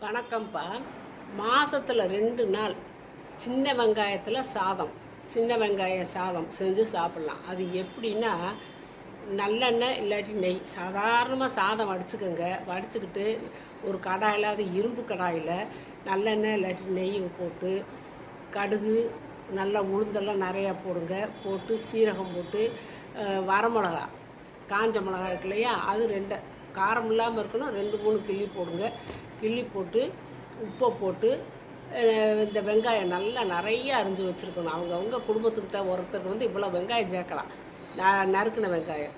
வணக்கம்ப்பா. மாதத்தில் ரெண்டு நாள் சின்ன வெங்காயத்தில் சாதம். சின்ன வெங்காய சாதம் செஞ்சு சாப்பிட்லாம். அது எப்படின்னா நல்லெண்ணெய் இல்லாட்டி நெய். சாதாரணமாக சாதம் வடிச்சுக்கோங்க. வடிச்சுக்கிட்டு ஒரு கடாயில் அது இரும்பு கடாயில் நல்லெண்ணெய் இல்லாட்டி நெய் போட்டு கடுகு நல்லா உளுந்தெல்லாம் நிறையா போடுங்க. போட்டு சீரகம் போட்டு வரமிளகா காஞ்ச மிளகா இருக்கு இல்லையா? அது ரெண்டு காரம் இல்லாமல் இருக்கணும். ரெண்டு மூணு கிள்ளி போடுங்க. கிள்ளி போட்டு உப்பை போட்டு இந்த வெங்காயம் நல்லா நிறைய அரிஞ்சு வச்சுருக்கணும். அவங்கவுங்க குடும்பத்துக்கு தான் ஒருத்தருக்கு வந்து இவ்வளோ வெங்காயம் சேர்க்கலாம். நான் நறுக்கின வெங்காயம்.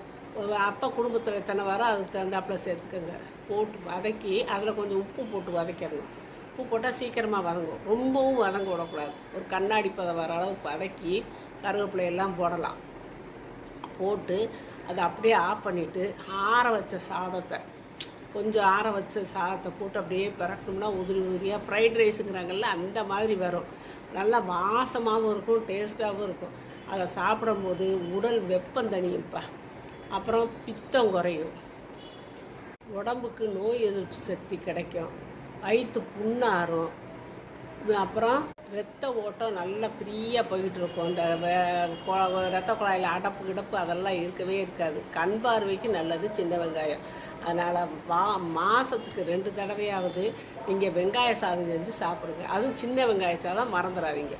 அப்போ குடும்பத்தில் எத்தனை வர அதுக்கு தகுந்தாப்புல சேர்த்துக்கோங்க. போட்டு வதக்கி அதில் கொஞ்சம் உப்பு போட்டு வதக்கிடணும். உப்பு போட்டால் சீக்கிரமாக வதங்கும். ரொம்பவும் வதங்க விடக்கூடாது. ஒரு கண்ணாடி பதம் வர அளவுக்கு வதக்கி கருவேப்பிலையெல்லாம் போடலாம். போட்டு அதை அப்படியே ஆஃப் பண்ணிவிட்டு ஆற வச்ச சாதத்தை கொஞ்சம் ஆற வச்ச சாதத்தை போட்டு அப்படியே பிறக்கணும்னா உதிரி உதிரியாக ஃப்ரைட் ரைஸுங்கிறாங்கல்ல அந்த மாதிரி வரும். நல்லா வாசமாகவும் இருக்கும் டேஸ்ட்டாகவும் இருக்கும். அதை சாப்பிடும்போது உடல் வெப்பம் தணியும்ப்பா. அப்புறம் பித்தம் குறையும். உடம்புக்கு நோய் எதிர்ப்பு சக்தி கிடைக்கும். வயிற்று புண்ணாரும். அப்புறம் ரத்த ஓட்டம் நல்லா ஃப்ரீயாக போய்கிட்டு இருக்கும் அந்த கொ- ரத்த குழாயில் அடப்பு கிடப்பு அதெல்லாம் இருக்கவே இருக்காது. கண் பார்வைக்கு நல்லது சின்ன வெங்காயம். அதனால் வா மாதத்துக்கு ரெண்டு தடவையாவது நீங்கள் வெங்காய சாதம் செஞ்சு சாப்பிடுங்க. அதுவும் சின்ன வெங்காய சாதம் மறந்துடாதீங்க